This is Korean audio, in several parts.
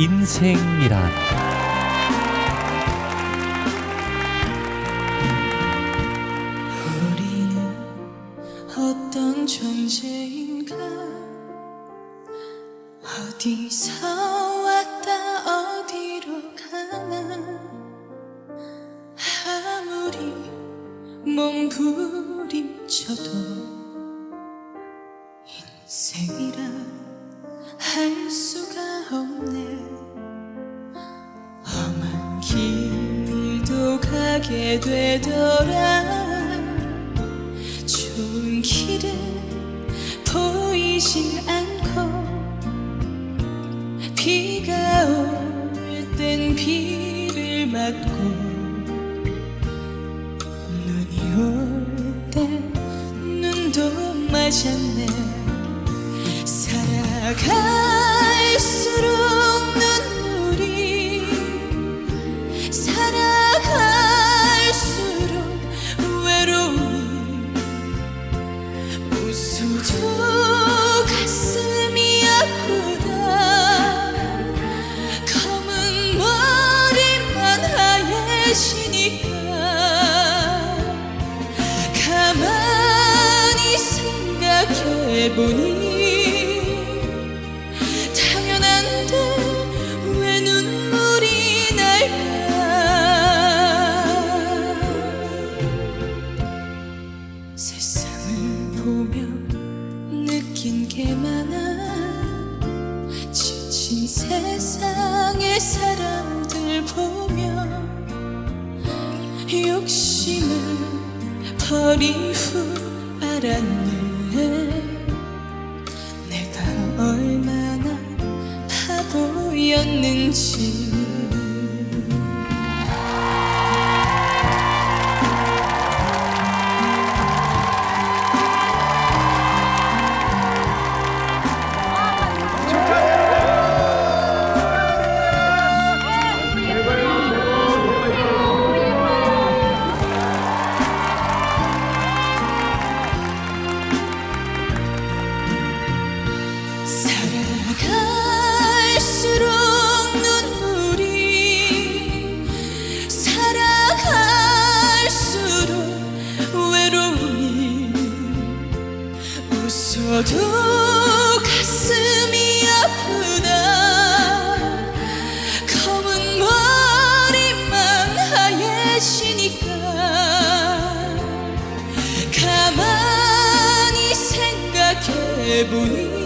인생이란. 우리는 어떤 존재인가? 어디서 왔다 어디로 가나? 아무리 몸부림쳐도 인생이라 할 수가 없네 가게 되더라. 좋은 길은 보이질 않고 비가 올 땐 비를 맞고 눈이 올땐 눈도 맞았네. 살아갈 많아 지친 세상의 사람들 보며 욕심을 버린 후 알았네. 내가 얼마나 바보였는지 웃어도 가슴이 아프다 검은 머리만 하얘지니까. 가만히 생각해보니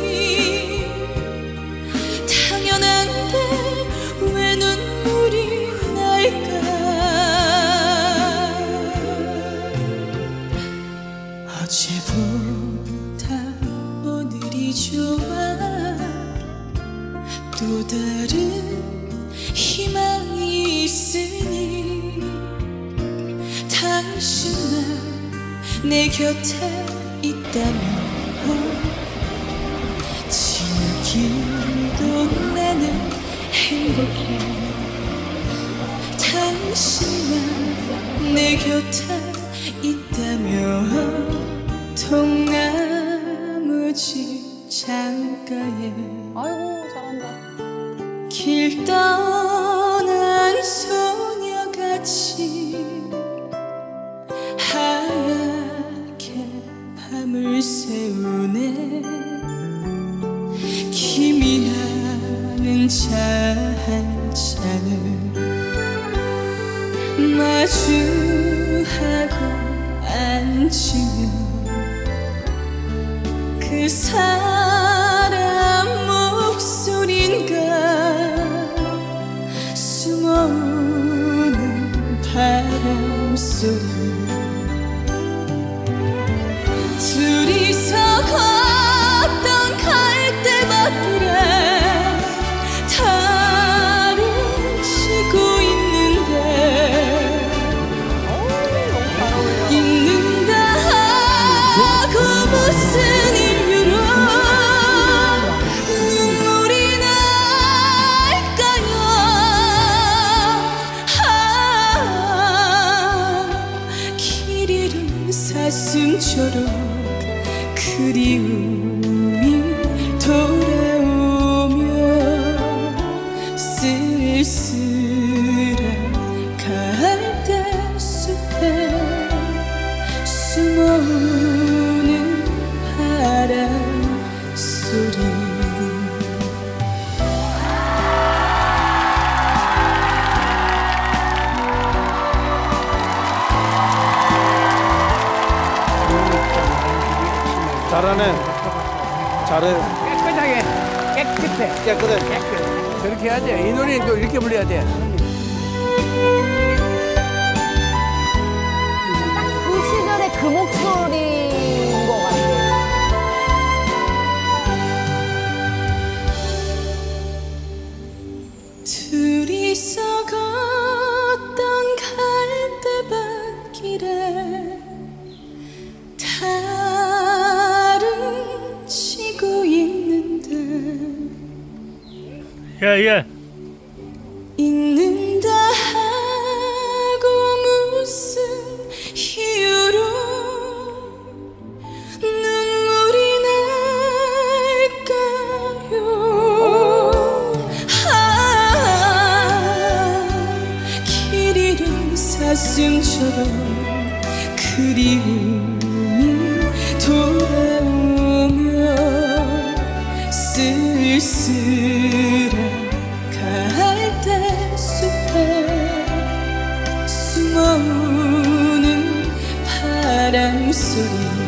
좋아 또 다른 희망이 있으니 당신만 내 곁에 있다면. 지나기도 나는 행복해. 당신만 내 곁에 있다면. 통나무집 창가에 아이고 잘한다. 길 떠난 소녀같이 하얗게 밤을 새우네 나는 차 한 잔을 마주하고 앉으면 그 사람 바 갈수록 그리움이 돌아오며 쓸쓸 잘하네. 잘해. 깨끗하게 깨끗해 깨끗해. 깨끗 저렇게 해야 돼이 노래는 또 이렇게 불러야 돼 그 시절의 그 목소리 야야 잊는다 하고 무슨 이유로 눈물이 날까요? 아, 길 잃은 사슴처럼 그리움 바